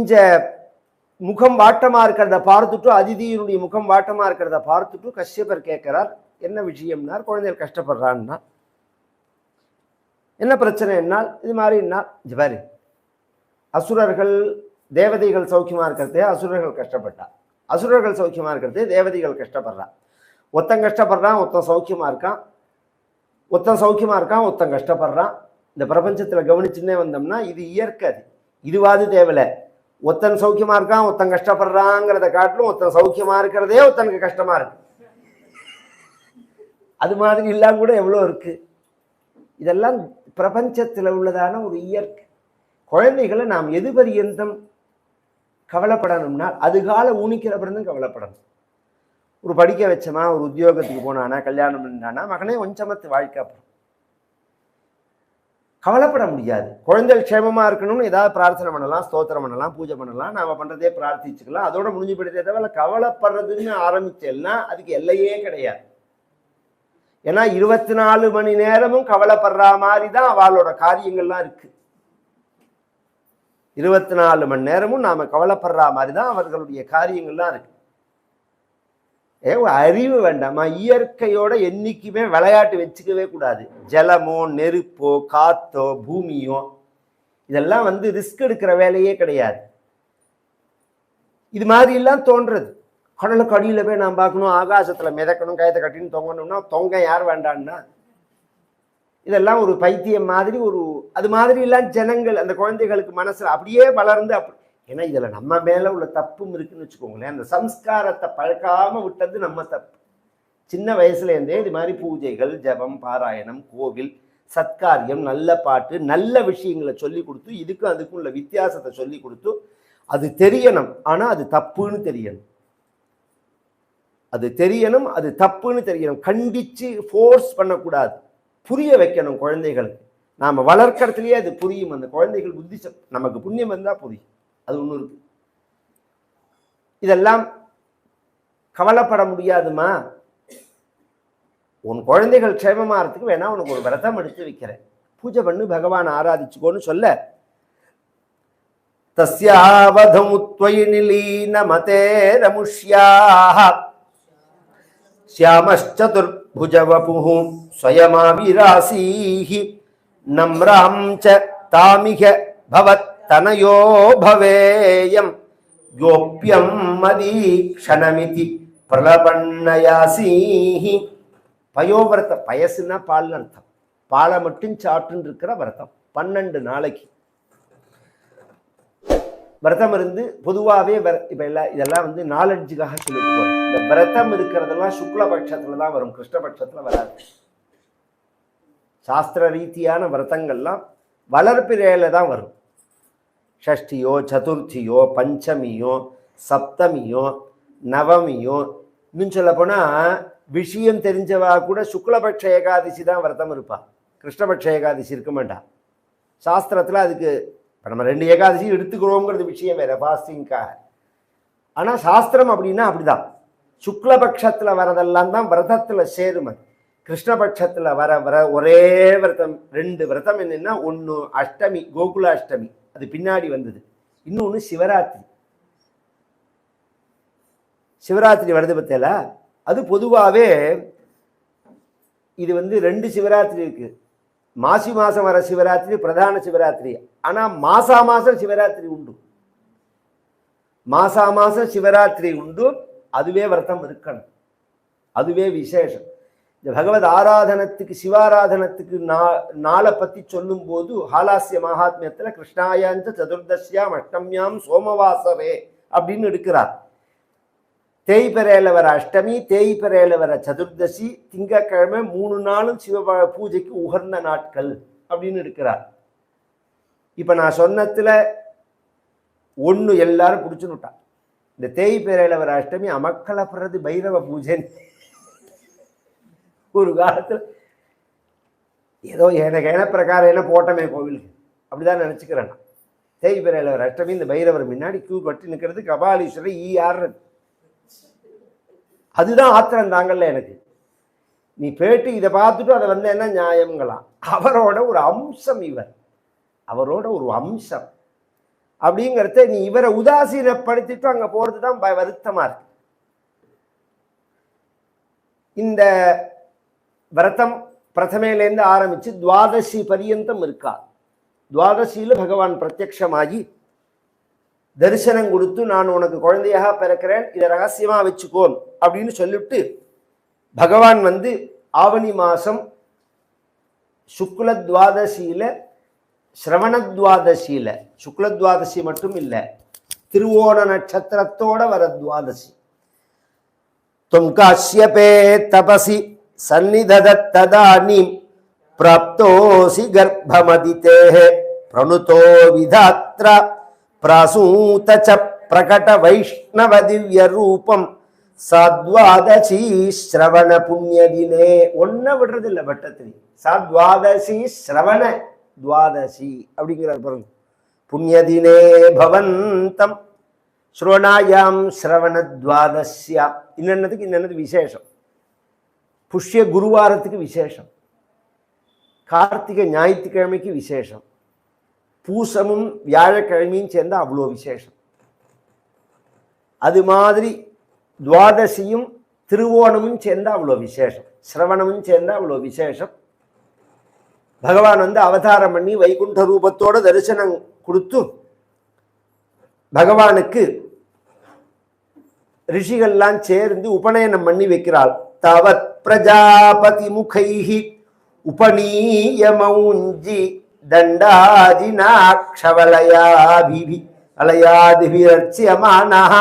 இந்த முகம் வாட்டமாக இருக்கிறத பார்த்துட்டும் அதிதியினுடைய முகம் வாட்டமாக இருக்கிறத பார்த்துட்டும் கஷ்யபர் கேட்குறார் என்ன விஷயம்னார் குழந்தைகள் கஷ்டப்படுறான்னா என்ன பிரச்சனை என்னால் இது மாதிரி என்ன இது பாரு. அசுரர்கள் தேவதைகள் சௌக்கியமாக இருக்கிறதே அசுரர்கள் கஷ்டப்பட்டா. அசுரர்கள் சௌக்கியமாக இருக்கிறதே தேவதைகள் கஷ்டப்படுறா. ஒத்தன் கஷ்டப்படுறான் ஒருத்தன் சௌக்கியமாக இருக்கான். ஒத்தன் சௌக்கியமாக இருக்கான் ஒத்தன் கஷ்டப்படுறான். இந்த பிரபஞ்சத்தில் கவனிச்சுன்னே வந்தோம்னா இது இயற்கை அது. இதுவாது தேவையில்ல. ஒருத்தன் சௌக்கியமா இருக்கான் ஒருத்தன் கஷ்டப்படுறாங்கிறத காட்டிலும் ஒருத்தன் சௌக்கியமா இருக்கிறதே ஒருத்தனுக்கு கஷ்டமா இருக்கு. அது மாதிரி இல்லாம கூட எவ்வளோ இருக்கு? இதெல்லாம் பிரபஞ்சத்தில் உள்ளதான ஒரு இயற்கை. குழந்தைகளை நாம் எது பரியந்தம் கவலைப்படணும்னா அதுகால ஊனிக்கிற பிறந்தும் கவலைப்படணும். ஒரு படிக்க வச்சோமா ஒரு உத்தியோகத்துக்கு போனானா கல்யாணம் பண்ணானா மகனே கொஞ்சமத்து வாழ்க்கை அப்புறம். கவலைப்பட முடியாது. குழந்தைகள் க்ஷேமமாக இருக்கணும்னு ஏதாவது பிரார்த்தனை பண்ணலாம் ஸ்தோத்திரம் பண்ணலாம் பூஜை பண்ணலாம் நாம் பண்ணுறதே பிரார்த்திச்சுக்கலாம். அதோட முடிஞ்சு போயிட்டே தவிர கவலைப்படுறதுன்னு ஆரம்பிச்சேன்னா அதுக்கு எல்லையே கிடையாது. ஏன்னா இருபத்தி நாலு மணி நேரமும் கவலைப்படுற மாதிரி தான் அவளோட காரியங்கள்லாம் இருக்கு. இருபத்தி நாலு மணி நேரமும் நாம் கவலைப்படுற மாதிரி தான் அவர்களுடைய காரியங்கள்லாம் இருக்குது ஏ அறிவு வேண்டாமா? இயற்கையோட என்றைக்குமே விளையாட்டு வச்சுக்கவே கூடாது. ஜலமோ நெருப்போ காத்தோ பூமியோ இதெல்லாம் வந்து ரிஸ்க் எடுக்கிற வேலையே கிடையாது. இது மாதிரி எல்லாம் தோன்றது. கடலுக்கு அடியில் போய் நான் பார்க்கணும் ஆகாசத்தில் மிதக்கணும் கயத்தை கட்டின்னு தொங்கணும்னா தொங்க யார் வேண்டான்னா? இதெல்லாம் ஒரு பைத்தியம் மாதிரி ஒரு அது மாதிரி எல்லாம் ஜனங்கள் அந்த குழந்தைகளுக்கு மனசில் அப்படியே வளர்ந்து அப்படி ஏன்னா இதில் நம்ம மேலே உள்ள தப்பும் இருக்குன்னு வச்சுக்கோங்களேன். அந்த சம்ஸ்காரத்தை பழக்காமல் விட்டது நம்ம தப்பு. சின்ன வயசுலேருந்தே இது மாதிரி பூஜைகள் ஜபம் பாராயணம் கோவில் சத்காரியம் நல்ல பாட்டு நல்ல விஷயங்களை சொல்லி கொடுத்து இதுக்கும் அதுக்கும் உள்ள வித்தியாசத்தை சொல்லி கொடுத்து அது தெரியணும். ஆனால் அது தப்புன்னு தெரியணும். அது தெரியணும் அது தப்புன்னு தெரியணும். கண்டித்து ஃபோர்ஸ் பண்ணக்கூடாது. புரிய வைக்கணும் குழந்தைகளுக்கு. நாம் வளர்க்கறதுலேயே அது புரியும். அந்த குழந்தைகள் புத்தி நமக்கு புண்ணியம் வந்தால் புரியும். அது ஒண்ணு இருக்கு இதெல்லாம் கவலைப்பட முடியாதுமா உன் குழந்தைகள் க்ஷேமமாகறதுக்கு வேணா உனக்கு ஒரு விரதம் எடுத்து வைக்கிறேன் பூஜை பண்ணு பகவான் ஆராதிச்சுக்கோன்னு சொல்ல தஸ்யாவதமுத்வயி நிலீன மதே ரமுஷ்யாக श्यामश्चतुर्भुजवपुः स्वयमाविरासीः नम्रां च तामिह தனயோ பவேயம். யோப்பியம் மதீக்ஷணமிதி பிரலபண்ணயாசீஹி பயோவிரத பயசுனா பால் அர்த்தம். பாலை மட்டும் சாப்பிட்டுன்னு இருக்கிற விரதம். பன்னெண்டு நாளைக்கு. விரதம் இருந்து பொதுவாகவே வர இப்போ எல்லா இதெல்லாம் வந்து நாலெட்ஜுக்காக சொல்லிட்டு போகிறோம் இந்த விரதம் இருக்கிறதெல்லாம் சுக்லபட்சத்தில் தான் வரும். கிருஷ்ணபட்சத்தில் வராது. சாஸ்திர ரீதியான விரதங்கள்லாம் வளர்ப்பிரையில் தான் வரும். ஷஷ்டியோ சதுர்த்தியோ பஞ்சமியோ சப்தமியோ நவமியோ இன்னும் சொல்ல விஷயம் தெரிஞ்சவா கூட சுக்லபட்ச ஏகாதசி தான் விரதம் இருப்பா. கிருஷ்ணபட்ச ஏகாதசி இருக்க மாட்டா. சாஸ்திரத்தில் அதுக்கு இப்போ நம்ம ரெண்டு ஏகாதசி எடுத்துக்கிறோங்கிறது விஷயம் வேற ஃபாஸ்டிங்காக ஆனால் சாஸ்திரம் அப்படின்னா அப்படிதான். சுக்லபட்சத்தில் வரதெல்லாம் தான் விரதத்தில் சேரும் அது. கிருஷ்ணபட்சத்தில் வர வர ஒரே விரதம் ரெண்டு விரதம் என்னென்னா ஒன்று அஷ்டமி கோகுல அஷ்டமி அது பின்னாடி வந்தது. இன்னொன்று சிவராத்திரி. சிவராத்திரி வருது பத்தியில அது பொதுவாகவே இது வந்து ரெண்டு சிவராத்திரி இருக்கு. மாசி மாசம் வர சிவராத்திரி பிரதான சிவராத்திரி. ஆனால் மாசா மாசம் சிவராத்திரி உண்டு. மாசா மாசம் சிவராத்திரி உண்டு. அதுவே விரதம் இருக்கணும். அதுவே விசேஷம். இந்த பகவத் ஆராதனத்துக்கு சிவாராதனத்துக்கு நா நாளை பற்றி சொல்லும் போது ஹாலாசிய மகாத்மியத்தில் கிருஷ்ணாயாஞ்ச சதுர்தசியாம் அஷ்டமியாம் சோமவாசரே அப்படின்னு எடுக்கிறார். தேய்பெறையில் வர அஷ்டமி தேய்பெறையில் வர சதுர்தசி திங்கக்கிழமை மூணு நாளும் சிவ பூஜைக்கு உகர்ந்த நாட்கள் அப்படின்னு எடுக்கிறார். இப்போ நான் சொன்னத்தில் ஒன்று எல்லாரும் பிடிச்சுன்னுட்டான் இந்த தேய்பெறையில் வர அஷ்டமி அமக்கலப்படுறது பைரவ பூஜைன்னு. ஒரு காலத்தில் ஏதோ எனக்கு என பிரகாரம் என்ன போட்டமே கோவிலுக்கு. அப்படிதான் நினச்சிக்கிறேன் நான். தேய்பிறையில வர அஷ்டமி இந்த பைரவர் முன்னாடி கியூ கட்டி நிற்கிறது கபாலீஸ்வரர் ஈ ஆடுறது அதுதான் ஆத்திரம் தாங்கல்ல எனக்கு. நீ பேட்டு இதை பார்த்துட்டு அதை வந்து என்ன நியாயங்களாம் அவரோட ஒரு அம்சம் இவர். அவரோட ஒரு அம்சம். அப்படிங்கிறத நீ இவரை உதாசீனப்படுத்திட்டு அங்கே போகிறது தான் வருத்தமாக இருக்கு. இந்த விரதம் பிரதமையிலேருந்து ஆரம்பித்து துவாதசி பரியந்தம் இருக்கா? துவாதசியில் பகவான் பிரத்யக்ஷமாகி தரிசனம் கொடுத்து நான் உனக்கு குழந்தையாக பிறக்கிறேன் இதை ரகசியமாக வச்சுக்கோன் அப்படின்னு சொல்லிவிட்டு பகவான் வந்து ஆவணி மாதம் சுக்ல துவாதசியில சுக்லத்வாதசி மட்டும் இல்லை திருவோண நட்சத்திரத்தோட வர துவாதசி. தொம் காஷ்யபே தபசி. சந்நிததத்ததானி பிராப்தோசி கர்ப்பமதித்தே பிரணுதோ விதாத்ர பிரசூத ச பிரகட வைஷ்ணவ திவ்ய ரூபம் சாத்வாதசி ஸ்ரவண புண்ணியதினே ஒன்ன விடுறது இல்லை வட்டத்தில். சாத்வாதசி ஸ்ரவண துவாதசி அப்படிங்கிறார் பாருங்க. புண்ணியதினே பவந்தம் ஸ்ரோணாயாம் ஸ்ரவண துவாதசியா இன்னதுக்கு இன்னது விசேஷம். புஷ்ய குருவாரத்துக்கு விசேஷம் கார்த்திகை ஞாயிற்றுக்கிழமைக்கு விசேஷம் பூசமும் வியாழக்கிழமையும் சேர்ந்தா அவ்வளோ விசேஷம் அது மாதிரி துவாதசியும் திருவோணமும் சேர்ந்தா அவ்வளோ விசேஷம் சிரவணமும் சேர்ந்தா அவ்வளோ விசேஷம் பகவான் வந்து அவதாரம் பண்ணி வைகுண்ட ரூபத்தோட தரிசனம் கொடுத்து பகவானுக்கு ரிஷிகள்லாம் சேர்ந்து உபநயனம் பண்ணி வைக்கிறாள் தவத் பிரஜாபதி முகைஹி உபநீயமௌஞ்சி தண்டாதினாட்சவலயாபிபி அலயாதிபிரட்சியமானः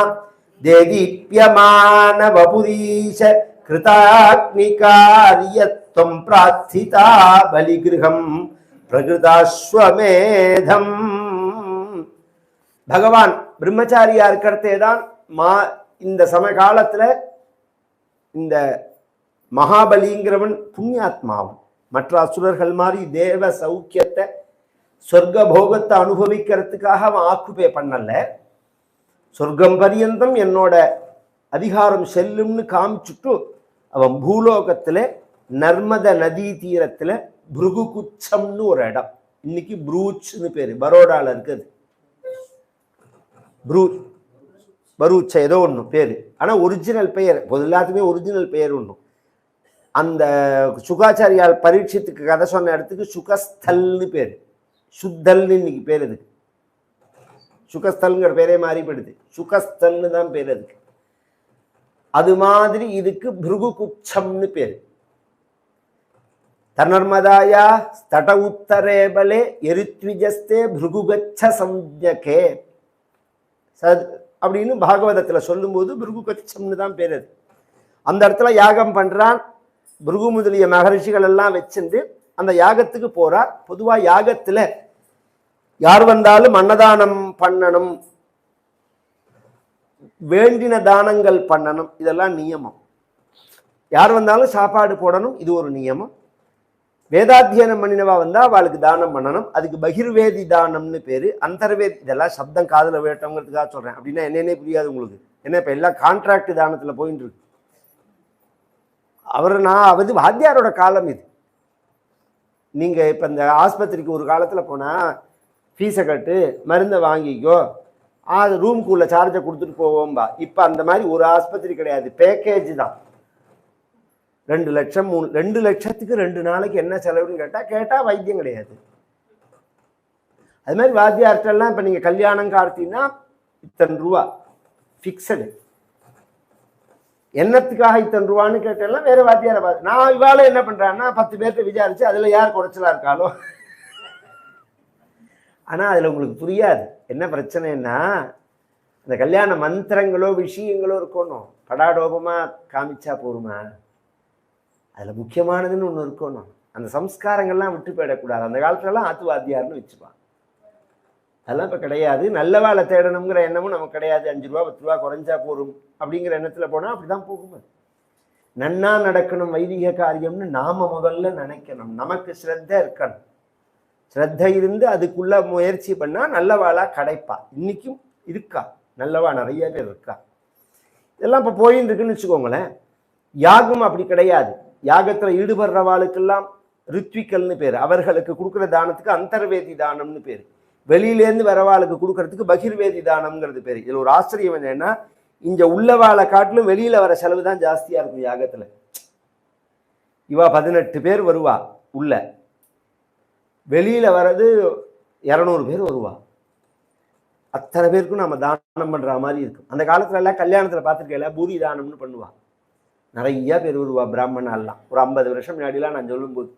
தேதீப்யமான வபுரீஷ கிருதாக்னிகாரியத்வம் பிரார்த்திதா பலிகிருகம் பிரகிருதாஸ்வமேதம் பகவான் பிரம்மச்சாரியா இருக்கிறதே தான் மா இந்த சமகாலத்துல இந்த மகாபலிங்கிறவன் புண்ணியாத்மாவும். மற்ற அசுரர்கள் மாதிரி தேவ சௌக்கியத்தை சொர்க்க போகத்தை அனுபவிக்கிறதுக்காக அவன் ஆக்குபே பண்ணல. சொர்க்கம் பரியந்தம் என்னோட அதிகாரம் செல்லும்னு காமிச்சுட்டு அவன் பூலோகத்தில் நர்மத நதி தீரத்தில் புருகுகுச்சம்னு ஒரு இடம். இன்னைக்கு ப்ரூச்னு பேர் பரோடாவில் இருக்குது. புரூ பரூச்ச ஏதோ ஒன்று பேர். ஆனால் ஒரிஜினல் பெயர் பொது எல்லாத்துக்குமே ஒரிஜினல் பெயர் ஒன்று அந்த சுகாச்சாரியால் பரீட்சத்துக்கு கதை சொன்ன இடத்துக்கு சுகஸ்தல்னு பேர். சுத்தல்னு இன்னைக்கு பேர் அதுக்கு. சுகஸ்தல்ங்கிற பேரே மாறிப்படுது. சுகஸ்தல்னு தான் பேர் அதுக்கு. அது மாதிரி இதுக்கு பிருகு குச்சம்னு பேர். தனர்மதாயா ஸ்தட உத்தரேபலே எரித்விஜஸ்தே பிருகுகச்ச சம்ஜகே சத் அப்படின்னு பாகவதத்தில் சொல்லும்போது பிருகு கச்சம்னு தான் பேர் அது. அந்த இடத்துல யாகம் பண்ணுறான் பிருகு முதலிய மகரிஷிகள் எல்லாம் வச்சிருந்து அந்த யாகத்துக்கு போறார். பொதுவாக யாகத்துல யார் வந்தாலும் அன்னதானம் பண்ணணும். வேண்டின தானங்கள் பண்ணணும். இதெல்லாம் நியமம். யார் வந்தாலும் சாப்பாடு போடணும். இது ஒரு நியமம். வேதாத்தியனம் பண்ணினவா வந்தா அவளுக்கு தானம் பண்ணணும். அதுக்கு பகிர்வேதி தானம்னு பேரு. அந்தர்வேதி இதெல்லாம் சப்தம் காதுல வேட்டவங்கிறதுக்காக சொல்றேன். அப்படின்னா என்னென்ன புரியாது உங்களுக்கு. என்ன இப்ப எல்லாம் கான்ட்ராக்ட் தானத்துல போயின்னு இருக்கு அவர் நான் வந்து வாத்தியாரோட காலம் இது. நீங்கள் இப்போ இந்த ஆஸ்பத்திரிக்கு ஒரு காலத்தில் போனால் ஃபீஸை கட்டு மருந்தை வாங்கிக்கோ அது ரூம்குள்ளே சார்ஜை கொடுத்துட்டு போவோம்பா இப்போ அந்த மாதிரி ஒரு ஆஸ்பத்திரி கிடையாது. பேக்கேஜ் தான். ரெண்டு லட்சம் மூணு ரெண்டு லட்சத்துக்கு ரெண்டு நாளைக்கு என்ன செலவுன்னு கேட்டால் கேட்டால் வைத்தியம் கிடையாது. அது மாதிரி வாத்தியார்ட்டெல்லாம் இப்போ நீங்கள் கல்யாணம் கார்த்தின்னா இத்தனை ரூபா. ஃபிக்ஸடு என்னத்துக்காக இத்தனை ரூபான்னு கேட்டெல்லாம் வேற வாத்தியாரை பார்த்து நான் இவாள என்ன பண்றான்னா பத்து பேர்த்த விசாரிச்சு அதுல யார் குறைச்சலா இருக்காளோ. ஆனா அதுல உங்களுக்கு புரியாது. என்ன பிரச்சனைன்னா இந்த கல்யாண மந்திரங்களோ விஷயங்களோ இருக்கணும். படாடோபமா காமிச்சா போருமா அதுல முக்கியமானதுன்னு ஒன்று இருக்கணும். அந்த சம்ஸ்காரங்கள்லாம் விட்டு போயிடக்கூடாது. அந்த காலத்துலலாம் ஆத்துவாத்தியார்னு வச்சுப்பான் அதெல்லாம் இப்போ கிடையாது. நல்ல வேலை தேடணுங்கிற எண்ணமும் நமக்கு கிடையாது. அஞ்சு ரூபா பத்து ரூபா குறைஞ்சா போகும் அப்படிங்கிற எண்ணத்தில் போனால் அப்படி தான் போகும் நன்னா நடக்கணும் வைதிக காரியம்னு நாம முதல்ல நினைக்கணும். நமக்கு ஸ்ரத்த இருக்கணும். ஸ்ரத்த இருந்து அதுக்குள்ள முயற்சி பண்ணால் நல்லவாளா கிடைப்பா. இன்றைக்கும் இருக்கா. நல்லவா நிறைய பேர் இருக்கா. இதெல்லாம் இப்போ போயின்னு இருக்குன்னு வச்சுக்கோங்களேன். யாகம் அப்படி கிடையாது. யாகத்தில் ஈடுபடுறவாளுக்கெல்லாம் ரித்விக்கல்னு பேர். அவர்களுக்கு கொடுக்குற தானத்துக்கு அந்தர்வேதி தானம்னு பேர். வெளியிலேருந்து வரவாளுக்கு கொடுக்கறதுக்கு பகிர்வேதி தானம்ங்கிறது பேர். இதில் ஒரு ஆச்சரியம் என்னன்னா இங்க உள்ளவாளை காட்டிலும் வெளியில வர செலவு தான் ஜாஸ்தியா இருக்கும் யாகத்துல. இவா பதினெட்டு பேர் வருவா உள்ள. வெளியில வர்றது இரநூறு பேர் வருவா. அத்தனை பேருக்கும் நம்ம தானம் பண்ற மாதிரி இருக்கும். அந்த காலத்துல எல்லாம் கல்யாணத்துல பார்த்துருக்கல பூரி தானம்னு பண்ணுவா. நிறைய பேர் வருவா பிராமணாலாம் ஒரு ஐம்பது வருஷம் முன்னாடிலாம் நான் சொல்லும்போது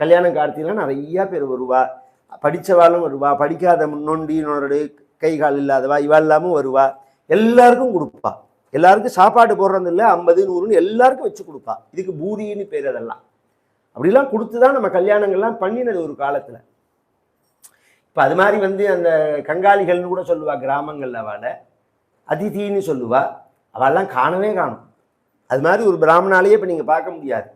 கல்யாணம் கார்த்திலாம் நிறைய பேர் வருவா. படிச்சவாளும் வருவா படிக்காத நொண்டி நொரடு கை கால் இல்லாதவா இவா எல்லாமும் வருவா. எல்லாருக்கும் கொடுப்பா. எல்லாருக்கும் சாப்பாடு போடுறது இல்லை ஐம்பது நூறுன்னு எல்லாருக்கும் வச்சு கொடுப்பா. இதுக்கு பூரின்னு பேர் அதெல்லாம். அப்படிலாம் கொடுத்து தான் நம்ம கல்யாணங்கள்லாம் பண்ணினது ஒரு காலத்தில். இப்போ அது மாதிரி வந்து அந்த கங்காளிகள்னு கூட சொல்லுவா கிராமங்களில் அவளை. அதிதின்னு சொல்லுவா. அவெல்லாம் காணவே காணும். அது மாதிரி ஒரு பிராமணாலேயே இப்போ நீங்கள் பார்க்க முடியாது.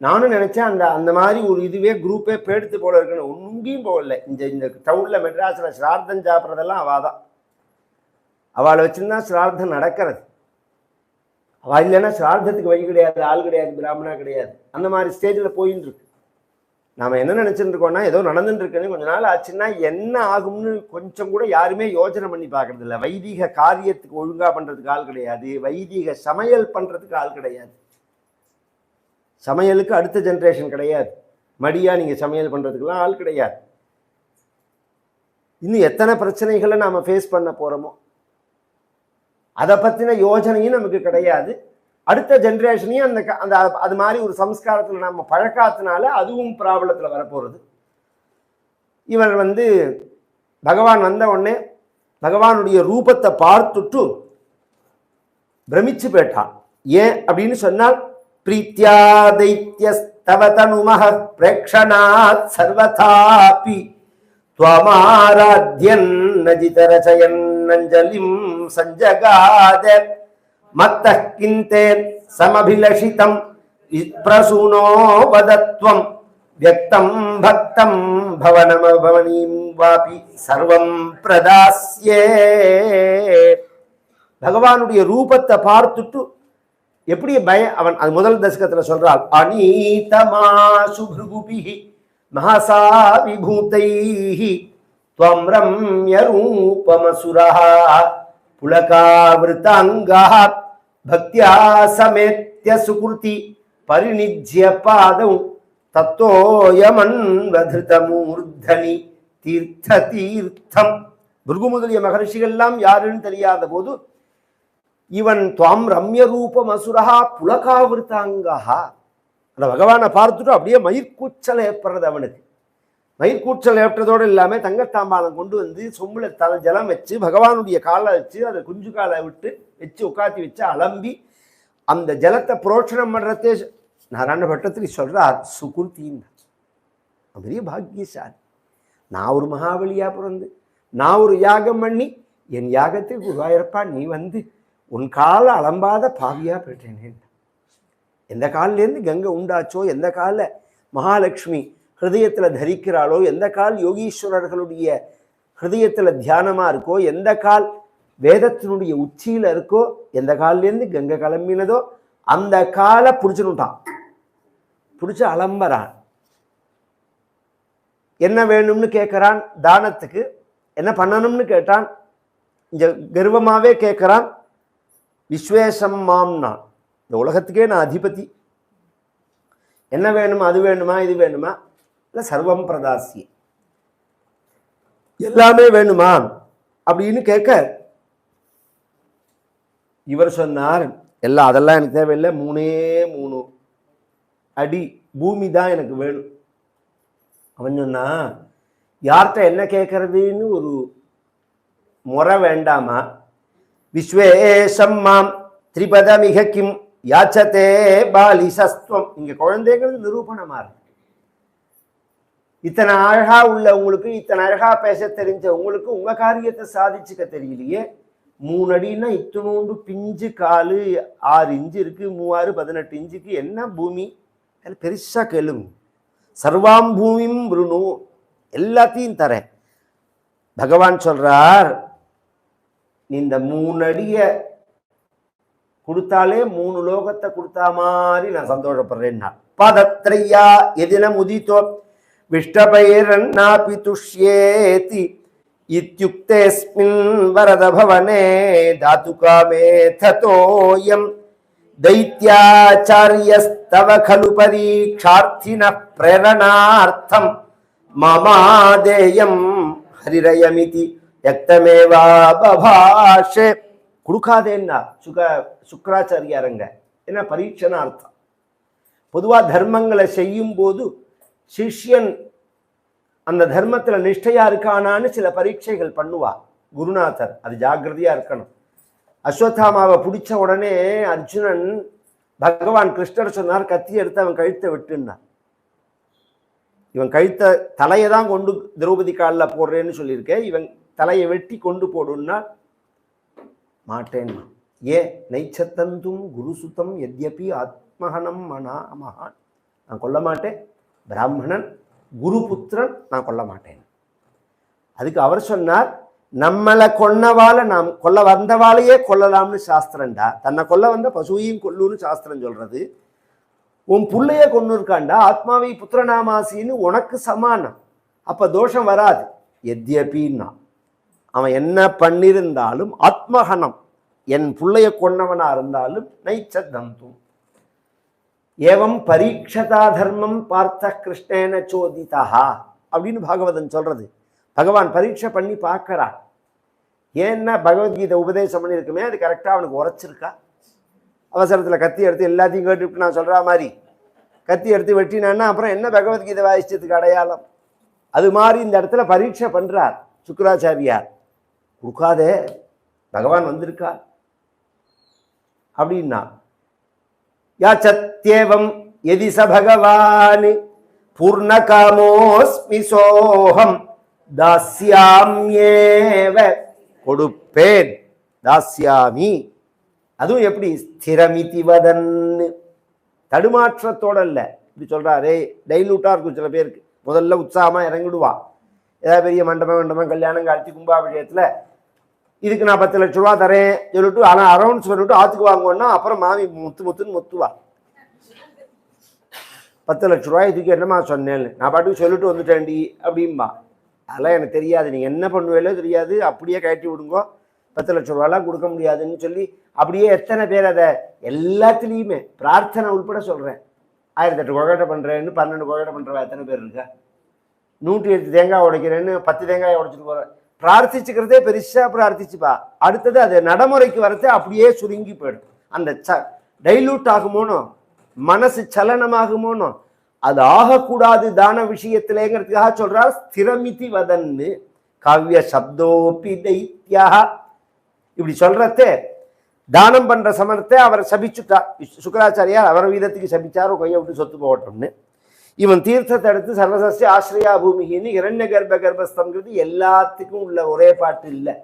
நானும் நினச்சேன் அந்த அந்த மாதிரி ஒரு இதுவே குரூப்பே பேடுத்து போல இருக்குன்னு. ஒன்றுங்கேயும் போகல. இந்த இந்த டவுனில் மெட்ராஸில் ஸ்ரார்த்தம் சாப்பிட்றதெல்லாம் அவள் தான். அவளை வச்சுருந்தா சிரார்த்தம் நடக்கிறது. அவள் இல்லைன்னா சிரார்த்தத்துக்கு வழி கிடையாது ஆள் கிடையாது பிராமணா கிடையாது. அந்த மாதிரி ஸ்டேஜில் போயின்னு இருக்கு நாம் என்ன நினச்சிருக்கோம்னா ஏதோ நடந்துட்டுருக்குன்னு கொஞ்ச நாள் ஆச்சுன்னா என்ன ஆகும்னு கொஞ்சம் கூட யாருமே யோசனை பண்ணி பார்க்கறது இல்லை வைதிக காரியத்துக்கு ஒழுங்காக பண்ணுறதுக்கு ஆள் கிடையாது. வைதிக சமையல் பண்ணுறதுக்கு ஆள் கிடையாது. சமையலுக்கு அடுத்த ஜென்ரேஷன் கிடையாது. மடியாக நீங்கள் சமையல் பண்றதுக்கெல்லாம் ஆள் கிடையாது. இன்னும் எத்தனை பிரச்சனைகளை நாம் ஃபேஸ் பண்ண போகிறோமோ அதை பற்றின யோசனையும் நமக்கு கிடையாது. அடுத்த ஜென்ரேஷனையும் அந்த அந்த அது மாதிரி ஒரு சம்ஸ்காரத்தில் நம்ம பழக்காத்தினால அதுவும் ப்ராப்ளத்தில் வரப்போகிறது இவர் வந்து பகவான் வந்த உடனே பகவானுடைய ரூபத்தை பார்த்துட்டு பிரமிச்சு போயிட்டான். ஏன் அப்படின்னு சொன்னால் ప్రీత్యా దైత్యస్తవ తనుమ ప్రేక్షణాత్ సర్వథాపి త్వమారాధ్యన్నజితరచయన్నంజలిం సంజగాద మత్త సమభిలషితం ప్రసూనో వదత్వం వ్యక్తం భక్తం భవనమభవనీం వాపి సర్వం ప్రదాస్యే భగవానుడి రూపத்தை పార్తుట్టు எப்படி பய அவன் அது முதல் தசகத்தில் சொல்றாள் அனீதமா சுபிருகுபிஹி மகசா விபூதைஹி துவம் ரம்ய ரூபமசுரா புலகாவிருத்தாங்கா பக்தியா சமேத்திய சுகுர்த்தி பரிணிஜ்ய பாதம் தத்தோயமன்வதிருதமூர்தனி தீர்த்த தீர்த்தம் பிருகு முதலிய மகர்ஷிகள்லாம் யாருன்னு தெரியாத போது இவன் துவாம் ரம்ய ரூபம் அசுரஹா புலகாவிருத்தாங்கஹா. அந்த பகவானை பார்த்துட்டு அப்படியே மயிர்கூச்சல் ஏற்படுறது அவனுக்கு. மயிர்கூச்சல் ஏற்றதோடு இல்லாமல் தங்கத்தாம்பாளம் கொண்டு வந்து சொம்புல தலை ஜலம் வச்சு பகவானுடைய காலை வச்சு அதை குஞ்சு காலை விட்டு வச்சு உட்காத்தி வச்சு அலம்பி அந்த ஜலத்தை புரோட்சணம் பண்ணுறதே நாராயண பட்டத்தில் சொல்கிறார் சுகுர்த்தின். பெரிய பாக்கியசாலி. நான் ஒரு மகாபலியாக பிறந்து நான் ஒரு யாகம் பண்ணி என் யாகத்தை குருவாயிரப்பா நீ வந்து உன் கால அலம்பாத பாவியாக பெற்றேனேன் எந்த காலிலேருந்து கங்கை உண்டாச்சோ எந்த காலில் மகாலட்சுமி ஹிருதயத்தில் தரிக்கிறாளோ எந்த கால் யோகீஸ்வரர்களுடைய ஹிருதயத்தில் தியானமாக இருக்கோ எந்த கால் வேதத்தினுடைய உச்சியில் இருக்கோ எந்த காலிலேருந்து கங்கை கிளம்பினதோ அந்த காலை பிடிச்சுனுட்டான் பிடிச்சி அலம்பறான் என்ன வேணும்னு கேட்குறான் தானத்துக்கு. என்ன பண்ணணும்னு கேட்டான்? இங்கே கர்வமாகவே கேட்குறான் விஸ்வேசம் மாம்னா இந்த உலகத்துக்கே நான் அதிபதி. என்ன வேணுமா அது வேணுமா இது வேணுமா? இல்லை சர்வம் பிரதாசி எல்லாமே வேணுமா? அப்படின்னு கேட்க இவர் சொன்னார் எல்லாம் அதெல்லாம் எனக்கு தேவையில்லை. மூணே மூணு அடி பூமி தான் எனக்கு வேணும். அவன் சொன்னா யார்கிட்ட என்ன கேட்கறதுன்னு ஒரு முறை வேண்டாமா? விஸ்வேஷம் மாம். திரிபதமிக கிம். யாச்சதே பாலிசஸ்துவம். இங்க குழந்தைங்கிறது நிரூபணமா இருக்கு இத்தனை அழகா உள்ள உங்களுக்கு இத்தனை அழகா பேச தெரிஞ்ச உங்களுக்கு உங்க காரியத்தை சாதிச்சுக்க தெரியலையே. மூணு அடின்னா இத்தனோண்டு பிஞ்சு காலு ஆறு இஞ்சு இருக்கு மூவாறு பதினெட்டு இஞ்சுக்கு என்ன பூமி? அதில் பெருசா கேளுங்க. சர்வாம் பூமியும் எல்லாத்தையும் தரேன். பகவான் சொல்றார் இந்த மூணு அடிய கொடுத்தாலே மூணு லோகத்தை கொடுத்தா மாதிரி நான் சந்தோஷப்படுறேன்னா பதத்ரையா எதினம் உதித்தோ विष्टपैरन्नापि तुष्येति इत्युक्तेऽस्मिन् वरदभवने धातुकामे ततोऽयं दैत्याचार्यस्तव खलु परीक्षार्थिनः प्रेरणार्थं ममादेयं हरिरयमिति யக்தமேவா கொடுக்காதேன்னா சுக சுக்கராச்சாரியாருங்க. என்ன? பரீட்சணார்த்தம் பொதுவா தர்மங்களை செய்யும் போது சிஷ்யன் அந்த தர்மத்துல நிஷ்டையா இருக்கானான்னு சில பரீட்சைகள் பண்ணுவா. குருநாதர் அது ஜாக்கிரதையா இருக்கணும். அஸ்வத்தாமாவை பிடிச்ச உடனே அர்ஜுனன் பகவான் கிருஷ்ணர் சொன்னார் கத்தி எடுத்து அவன் கழுத்தை விட்டுன்னார். இவன் கழுத்த தலையை தான் கொண்டு திரௌபதி காலில் போடுறேன்னு சொல்லியிருக்கேன். இவன் தலையை வெட்டி கொண்டு போடுன்னா மாட்டேன்னா. ஏன் நைச்சத்தந்தும் குருசுத்தம் எத்யபி ஆத்மகனம் மனா மகான் நான் கொல்ல மாட்டேன். பிராமணன் குருபுத்திரன் நான் கொல்ல மாட்டேன். அதுக்கு அவர் சொன்னார் நம்மளை கொன்னவால நாம் கொல்ல வந்தவாளையே கொல்லலாம்னு சாஸ்திரம்டா. தன்னை கொல்ல வந்த பசுவையும் கொல்லுன்னு சாஸ்திரம் சொல்றது. உன் புள்ளைய கொண்டு இருக்காண்டா ஆத்மாவை புத்திரநாமாசின்னு உனக்கு சமானம். அப்ப தோஷம் வராது. எத்யபின்னா. அவன் என்ன பண்ணியிருந்தாலும் ஆத்மகனம் என் பிள்ளைய கொன்னவனா இருந்தாலும் நைச்ச தந்தும் ஏவம் பரீட்சதா தர்மம் பார்த்த கிருஷ்ணேன சோதிதா அப்படின்னு பாகவதன் சொல்றது. பகவான் பரீட்சை பண்ணி பார்க்கறான் ஏன்னா பகவத்கீதை உபதேசம் பண்ணியிருக்குமே அது கரெக்டாக அவனுக்கு உரைச்சிருக்கா? அவசரத்தில் கத்தி எடுத்து எல்லாத்தையும் கேட்டுவிட்டு நான் சொல்கிற மாதிரி. கத்தி எடுத்து வெட்டினான்னா அப்புறம் என்ன பகவத்கீதை வாசிச்சதுக்கு அடையாளம்? அது மாதிரி இந்த இடத்துல பரீட்சை பண்ணுறார் சுக்கராச்சாரியார். கொடுக்காதே. பகவான் வந்திருக்கா அப்படின்னா யா சத்தியவம் எதி ச பகவான் பூர்ணகாமோஸ்மி சோகம் தாஸ்யாம்யேவ கொடுப்பேன். தாஸ்யாமி. அதுவும் எப்படி? ஸ்திரமிதி வதன்னு. தடுமாற்றத்தோட இல்லை இப்படி சொல்கிறாரே டைலூட்டாக இருக்கும் சில பேருக்கு. முதல்ல உற்சாகமாக இறங்கிடுவா ஏதாவது பெரிய மண்டபம் மண்டபம் கல்யாணம் காட்சி கும்பாபிஷேகத்தில் இதுக்கு நான் பத்து லட்ச ரூபா தரேன் சொல்லிட்டு ஆனால் அரௌண்ட்ஸ் பண்ணிட்டு ஆற்றுக்கு வாங்குவோன்னா அப்புறம் மாமி முத்து முத்துன்னு முத்துவா. பத்து லட்ச ரூபாய் இதுக்கு என்னம்மா சொன்னேன்னு. நான் பாட்டுக்கு சொல்லிட்டு வந்துட்டேன்டி அப்படிம்பா. அதெல்லாம் எனக்கு தெரியாது. நீங்கள் என்ன பண்ணுவேலோ தெரியாது. அப்படியே கட்டி விடுங்கோ. பத்து லட்ச ரூபாலாம் கொடுக்க முடியாதுன்னு சொல்லி அப்படியே எத்தனை பேர் அதை எல்லாத்துலேயுமே பிரார்த்தனை உள்பட சொல்கிறேன் ஆயிரத்தெட்டு கொகட்டை பண்ணுறேன்னு பன்னெண்டு கொகட்டை பண்ணுறவா எத்தனை பேர் இருக்கா? நூற்றி எட்டு தேங்காய் உடைக்கிறேன்னு பத்து தேங்காய் உடைச்சிட்டு போகிறேன் பிரார்த்திச்சுக்கிறதே பெருசாக பிரார்த்திச்சுப்பா. அடுத்தது அது நடைமுறைக்கு வரதே அப்படியே சுருங்கி போயிடும். அந்த ச டைலூட் ஆகுமோனோ? மனசு சலனமாகுமோனோ? அது ஆகக்கூடாது தான விஷயத்திலேங்கிறதுக்காக சொல்கிறார் ஸ்திரமிதி வதன்னு காவிய சப்தோபி தைத்யா. இப்படி சொல்கிறதே தானம் பண்ணுற சமரத்தை அவர் சபிச்சுட்டா. சுக்கராச்சாரியார் அவர் வீதத்துக்கு சபிச்சாரோ கையை விட்டு சொத்து போகட்டும்னு. இவன் தீர்த்தத்தை எடுத்து சர்வசஸ்ய ஆசிரியா பூமிகின்னு இரண்ய கர்ப்ப கர்ப்பஸ்தம்ங்கிறது எல்லாத்துக்கும் உள்ள ஒரே பாட்டு இல்லை.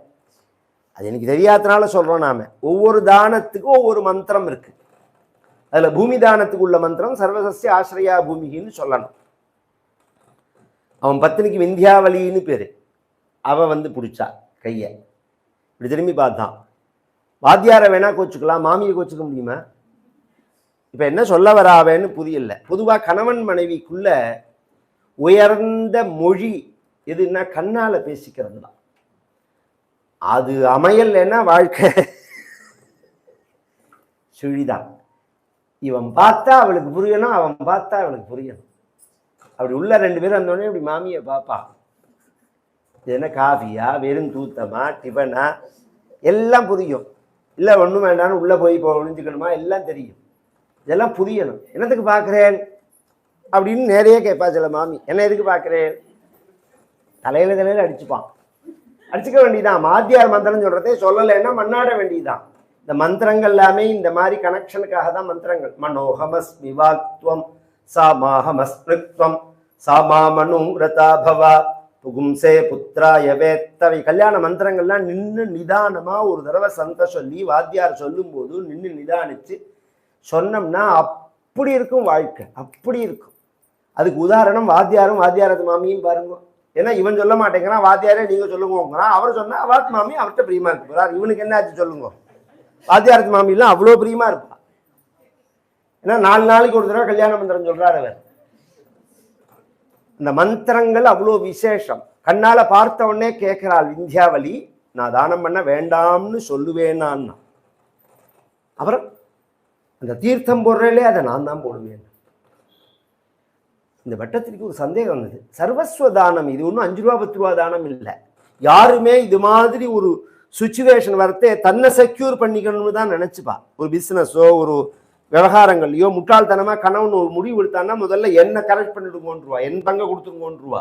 அது எனக்கு தெரியாதனால சொல்கிறோம் நாம. ஒவ்வொரு தானத்துக்கும் ஒவ்வொரு மந்திரம் இருக்கு. அதில் பூமி தானத்துக்கு உள்ள மந்திரம் சர்வசஸ்ய ஆசிரியா பூமிகின்னு சொல்லணும். அவன் பத்தினிக்கு விந்தியாவலின்னு பேர். அவன் வந்து பிடிச்சா கையை. இப்படி திரும்பி பார்த்தான். வாத்தியாரை வேணா கோச்சுக்கலாம் மாமியை கோச்சுக்க முடியுமா? இப்போ என்ன சொல்ல வராவேன்னு புரியல. பொதுவாக கணவன் மனைவிக்குள்ள உயர்ந்த மொழி எதுன்னா கண்ணால் பேசிக்கிறது தான். அது அமையலைன்னா வாழ்க்கை? சுழிதான். இவன் பார்த்தா அவளுக்கு புரியணும் அவன் பார்த்தா அவளுக்கு புரியணும். அப்படி உள்ள ரெண்டு பேரும் வந்தோடனே இப்படி மாமியை பார்ப்பா இது என்ன காஃபியா வெறும் தூத்தமா டிஃபனா? எல்லாம் புரியும். இல்லை ஒன்றும் வேண்டாம்னு உள்ளே போய் இப்போ ஒழிஞ்சுக்கணுமா எல்லாம் தெரியும். இதெல்லாம் புரியணும் என்னத்துக்கு பார்க்குறேன்? அப்படின்னு நிறைய கேட்பா சில மாமி. என்ன எதுக்கு பார்க்குறேன்? தலையில தலையில அடிச்சுப்பான். அடிச்சுக்க வேண்டியதான் மாத்தியார் மந்திரம் சொல்றதே சொல்லலைன்னா மண்ணாட வேண்டியதுதான். இந்த மந்திரங்கள் எல்லாமே இந்த மாதிரி கனெக்ஷனுக்காக தான் மந்திரங்கள். மனோகமஸ் விவாக்துவம் சா மாஹமஸ்மிருத்வம் சா மாமனு ரதா பவா புகும்சே புத்திராய வேத்தவை. கல்யாண மந்திரங்கள்லாம் நின்று நிதானமா ஒரு தடவை சந்த சொல்லி வாத்தியார் சொல்லும்போது நின்று நிதானிச்சு சொன்னோம்னா அப்படி இருக்கும் வாழ்க்கை அப்படி இருக்கும். அதுக்கு உதாரணம் வாத்தியாரும் வாத்தியாரது மாமியும் பாருங்க. ஏன்னா இவன் சொல்ல மாட்டேங்கிறான் வாத்தியாரே நீங்க சொல்லுங்கிறான் அவர் சொன்னா வாத் மாமி அவர்கிட்ட பிரியமாக இருக்கு போகிறார் இவனுக்கு என்ன ஆச்சு சொல்லுங்க. வாத்தியாரத்து மாமிலாம் அவ்வளோ பிரியமாக இருப்பான். ஏன்னா நாலு நாளைக்கு ஒரு தடவை கல்யாண மந்திரம் சொல்றாரு அவர். இந்த மந்திரங்கள் அவ்வளோ விசேஷம். கண்ணால பார்த்த உடனே கேட்கிறாள் விந்தியாவலி நான் தானம் பண்ண வேண்டாம்னு சொல்லுவேனான்னா அப்புறம் அந்த தீர்த்தம் போடுறேலே அதை நான் தான் போடுவேன். இந்த வட்டத்திற்கு ஒரு சந்தேகம் வந்தது. சர்வஸ்வ தானம் இது ஒன்றும் அஞ்சு ரூபா பத்து ரூபா தானம் இல்லை. யாருமே இது மாதிரி ஒரு சுச்சுவேஷன் வரத்தே தன்னை செக்யூர் பண்ணிக்கணும்னு தான் நினச்சிப்பா. ஒரு பிஸ்னஸோ ஒரு விவகாரங்கள்லையோ முட்டாள்தனமாக கணவன் ஒரு முடிவு எடுத்தான்னா முதல்ல என்னை கரெக்ட் பண்ணிடுங்கோன்றுவா. என் பங்கை கொடுத்துருங்கோன்றுவா.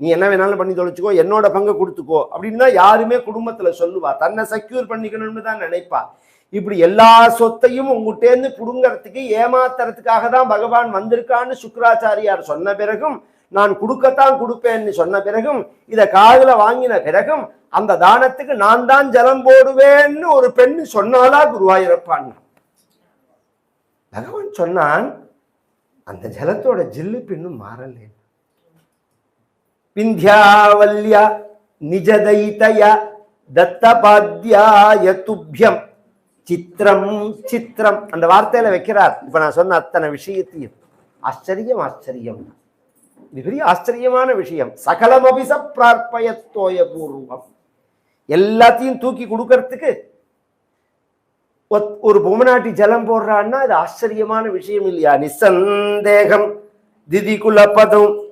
நீ என்ன வேணாலும் பண்ணி தொலைச்சிக்கோ என்னோட பங்கை கொடுத்துக்கோ அப்படின்னு தான் யாருமே குடும்பத்தில் சொல்லுவா. தன்னை செக்யூர் பண்ணிக்கணும்னு தான் நினைப்பா. இப்படி எல்லா சொத்தையும் உங்ககிட்டேருந்து புடுங்கிறதுக்கு ஏமாத்துறதுக்காக தான் பகவான் வந்திருக்கான்னு சுக்கராச்சாரியார் சொன்ன பிறகும் நான் கொடுக்கத்தான் கொடுப்பேன்னு சொன்ன பிறகும் இதை காதில் வாங்கின பிறகும் அந்த தானத்துக்கு நான் தான் ஜலம் போடுவேன்னு ஒரு பெண் சொன்னாலா குருவாயூரப்பான்? பகவான் சொன்னான் அந்த ஜலத்தோட ஜில்லு பின்னும் மாறலே. பிந்தியாவல்யா நிஜதைதய தத்தபாத்தியாய துப்பியம் சித்திரம் சித்திரம். அந்த வார்த்தையில வைக்கிறார். இப்ப நான் சொன்ன அத்தனை விஷயத்தையும். ஆச்சரியம் ஆச்சரியம். இது பெரிய ஆச்சரியமான விஷயம். சகலமபிச பிரார்ப்பயத்தோய பூர்வம். எல்லாத்தையும் தூக்கி கொடுக்கறதுக்கு ஒத்- ஒரு பொம்மநாட்டி ஜலம் போடுறான்னா அது ஆச்சரியமான விஷயம் இல்லையா? நிசந்தேகம் திதிகுலபதம்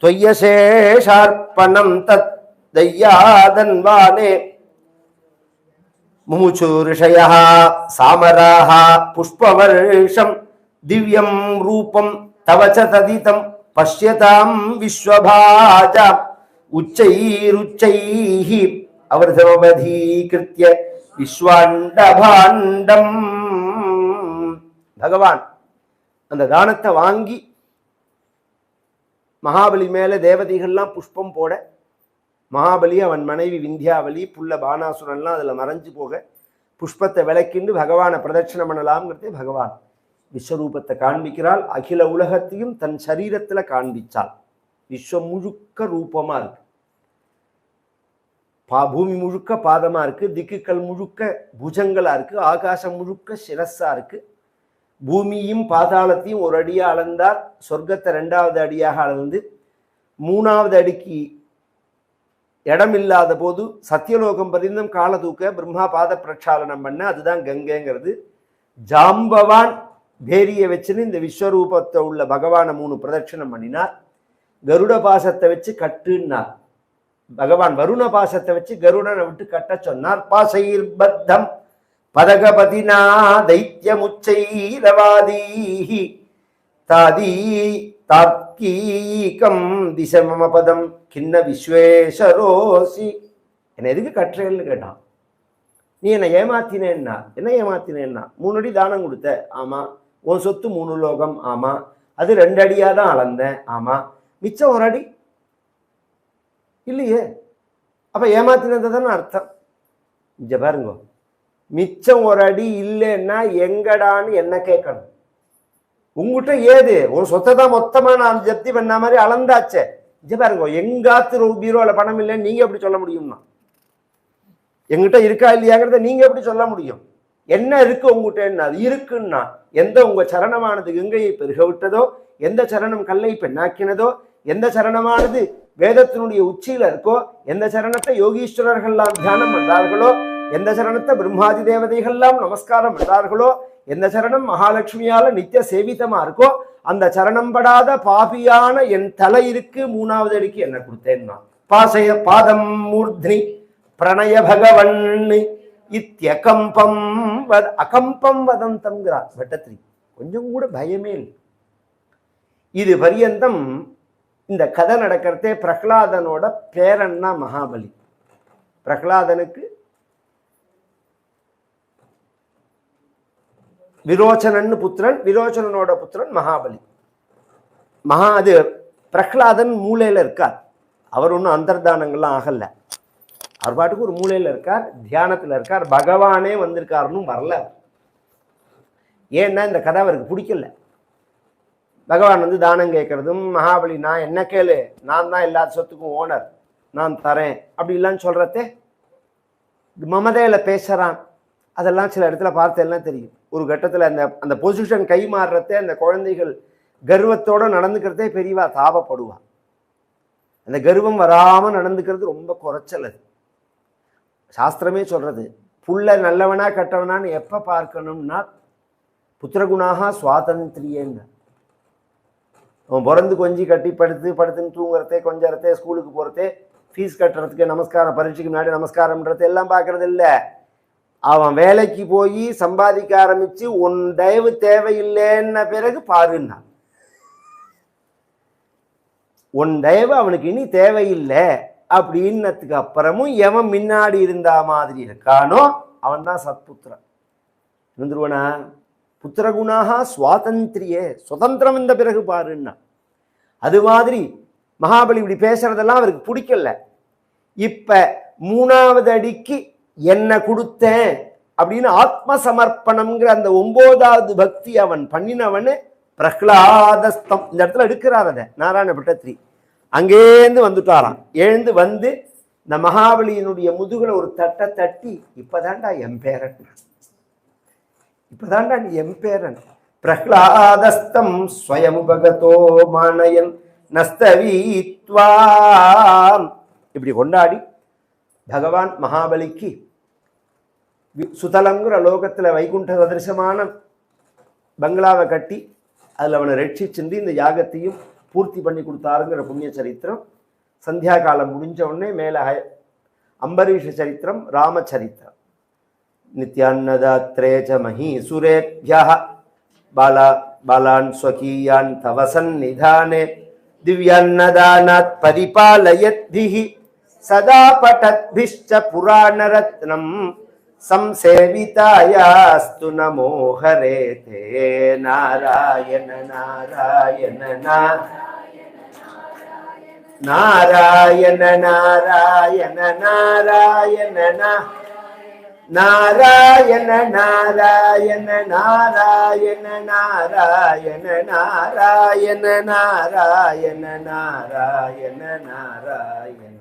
தொய்யசேஷார்ப்பணம் தத் தையாதன்வானே ரிஷய சாமராக புஷ்பவர்ஷம் திவ்யம் ரூபம் தவ ச ததிதம் பஷ்யதாம் விஸ்வபாஜா உச்சைருச்சைः அவர்தமபதீகிருத்திய விஸ்வாண்டபாண்டம் பகவான் அந்த தானத்தை வாங்கி மகாபலி மேல தேவதைகள்லாம் புஷ்பம் போட மகாபலி அவன் மனைவி விந்தியாவலி புள்ள பானாசுரன்லாம் அதில் மறைஞ்சு போக புஷ்பத்தை விளக்கிண்டு பகவானை பிரதட்சணம் பண்ணலாம்ங்கிறதே பகவான். விஸ்வரூபத்தை காண்பிக்கிறாள் அகில உலகத்தையும் தன் சரீரத்தில் காண்பிச்சாள். விஸ்வம் முழுக்க ரூபமாக இருக்கு. பா பூமி முழுக்க பாதமாக இருக்குது திக்குக்கள் முழுக்க புஜங்களாக இருக்குது ஆகாசம் முழுக்க சிரஸாக இருக்குது பூமியும் பாதாளத்தையும் ஒரு அடியாக அளந்தார் சொர்க்கத்தை ரெண்டாவது அடியாக அளந்து மூணாவது அடிக்கு இடமில்லாத போது சத்தியலோகம் பரிந்தும் கால தூக்க பிரம்மா பாத பிரக்ஷாலனம் பண்ண அதுதான் கங்கைங்கிறது. ஜாம்பவான் பேரியை வச்சுன்னு இந்த விஸ்வரூபத்தை உள்ள பகவானை மூணு பிரதட்சணம் பண்ணினார். கருட பாசத்தை வச்சு கட்டுன்னார். பகவான் வருண பாசத்தை வச்சு கருடனை விட்டு கட்ட சொன்னார். பாசைர் பத்தம் பதகபதினா தைத்தியமுச்சைரவாதீஹி தாதி தார்க்கீகம் திசமம பதம் கிண்ண விஸ்வேஸ்வரோசி என்னை எதுக்கு கட்டுறேன்னு கேட்டான். நீ என்னை ஏமாத்தினேன்னா என்ன ஏமாத்தினேன்னா மூணு அடி தானம் கொடுத்த ஆமா. உன் சொத்து மூணு லோகம் ஆமா. அது ரெண்டு அடியாக தான் அளந்தேன் ஆமா. மிச்சம் ஒரு அடி இல்லையே. அப்போ ஏமாத்தினது தானே அர்த்தம். இங்கே பாருங்க. மிச்சம் ஒரு அடி இல்லைன்னா எங்கடான்னு என்ன கேட்கணும்? உங்ககிட்ட ஏது? உன் சொத்தை தான் மொத்தமா நான் ஜப்தி பண்ண மாதிரி அளந்தாச்சே. இங்க பாருங்க எங்காத்து பீரோல பணம் இல்லைன்னு நீங்க எப்படி சொல்ல முடியும்னா? எங்கிட்ட இருக்கா இல்லையாங்கிறத நீங்க எப்படி சொல்ல முடியும்? என்ன இருக்கு உங்ககிட்ட அது இருக்குன்னா எந்த உங்க சரணமானது கங்கையை பெருக விட்டதோ எந்த சரணம் கல்லை பெண்ணாக்கினதோ எந்த சரணமானது வேதத்தினுடைய உச்சியில இருக்கோ எந்த சரணத்தை யோகீஸ்வரர்கள்லாம் தியானம் பண்றார்களோ எந்த சரணத்தை பிரம்மாதி தேவதைகள்லாம் நமஸ்காரம் பண்றார்களோ எந்த சரணம்? மகாலட்சுமியால நித்திய சேவிதமா இருக்கோ அந்த சரணம் படாத பாபியான என் தலை இருக்கு மூணாவது அடிக்கு என்ன கொடுத்தேன்னா பாசய பாதம் மூர்த்னி பிரணய பகவன் இத்தியகம்பம் வத அகம்பம் வதந்தம்ங்கிறார் வெட்டத்திரி. கொஞ்சம் கூட பயமே இல்லை. இது பரியந்தம் இந்த கதை நடக்கிறதே பிரகலாதனோட பேரன்னா மகாபலி. பிரகலாதனுக்கு விரோச்சனன்னு புத்திரன் விரோச்சனனோட புத்திரன் மகாபலி. மகா அது பிரகலாதன் மூலையில் இருக்கார். அவர் ஒன்றும் அந்தர்தானங்கள்லாம் ஆகலை. அவர் பாட்டுக்கு ஒரு மூலையில் இருக்கார் தியானத்தில் இருக்கார் பகவானே வந்திருக்காருன்னு வரல ஏன்னா இந்த கதை அவருக்கு பிடிக்கல. பகவான் வந்து தானம் கேட்கறதும் மகாபலி நான் என்ன கேளு? நான் தான் எல்லா சொத்துக்கும் ஓனர். நான் தரேன். அப்படிலாம் சொல்கிறதே மமதையில் பேசுகிறான் அதெல்லாம் சில இடத்துல பார்த்தெல்லாம் தெரியும். ஒரு கட்டத்தில் அந்த அந்த பொசிஷன் கை மாறுறதே அந்த குழந்தைகள் கர்வத்தோடு நடந்துக்கிறதே பெரியவா தாபப்படுவா. அந்த கர்வம் வராமல் நடந்துக்கிறது ரொம்ப குறைச்சல் அது. சாஸ்திரமே சொல்கிறது புள்ள நல்லவனா கட்டவனான்னு எப்போ பார்க்கணும்னா புத்திரகுணாக சுவாதந்திரியேங்க. அவன் பிறந்து கொஞ்சி கட்டி படுத்து படுத்துன்னு தூங்குறதே கொஞ்சறதே ஸ்கூலுக்கு போகிறதே ஃபீஸ் கட்டுறதுக்கு நமஸ்காரம் பரீட்சைக்கு முன்னாடி நமஸ்காரம்ன்றது எல்லாம் பார்க்கறது இல்லை. அவன் வேலைக்கு போய் சம்பாதிக்க ஆரம்பிச்சு உன் தயவு தேவையில்லைன்ன பிறகு பாருன்னான் உன் தயவு அவனுக்கு இனி தேவையில்லை. அப்படின்னதுக்கு அப்புறமும் எவன் முன்னாடி இருந்தா மாதிரி இருக்கானோ அவன் தான் சத்புத்திரன் இருந்துருவனா புத்திரகுணாக சுவாதந்திரியே சுதந்திரம் இந்த பிறகு பாருன்னா. அது மாதிரி மகாபலி இப்படி பேசுறதெல்லாம் அவருக்கு பிடிக்கல. இப்ப மூணாவது அடிக்கு என்ன கொடுத்தேன் அப்படின்னு ஆத்ம சமர்ப்பணம்ங்கிற அந்த ஒன்பதாவது பக்தி அவன் பண்ணினவனு பிரஹ்லாதஸ்தம். இந்த இடத்துல எடுக்கிறார் அதை நாராயண பட்டத்ரி அங்கேருந்து வந்துட்டாராம். எழுந்து வந்து இந்த மகாபலியினுடைய முதுகுல ஒரு தட்டை தட்டி இப்பதான்டா எம்பேரன் பேரன் நீ எம்பேரன் பிரஹ்லாதஸ்தம் ஸ்வயமுபகதோ மானயன் நஸ்தவீத்வாம். இப்படி கொண்டாடி பகவான் மகாபலிக்கு சுதலங்கிற லோகத்தில் வைகுண்ட சதிருஷமான பங்களாவை கட்டி அதில் அவனை ரட்சிச்சுண்டு இந்த யாகத்தையும் பூர்த்தி பண்ணி கொடுத்தாருங்கிற புண்ணிய சரித்திரம் சந்தியா காலம் உடனே மேலே அம்பரீஷ சரித்திரம் ராமச்சரித்திரம் நித்யான்னதாத்ரே ச மகி சுரேபியா பாலா பாலான் ஸ்வகீயான் தவசன் நிதானே திவ்யான்னதானாத் பரிபாலயத்திஹி சதா படத்பிஷ்ட புராணரத்னம் संसेवितायास्तु नमो हरे ते नारायण नारायण नारायण नारायण नारायण नारायण नारायण नारायण नारायण नारायण नारायण नारायण नारायण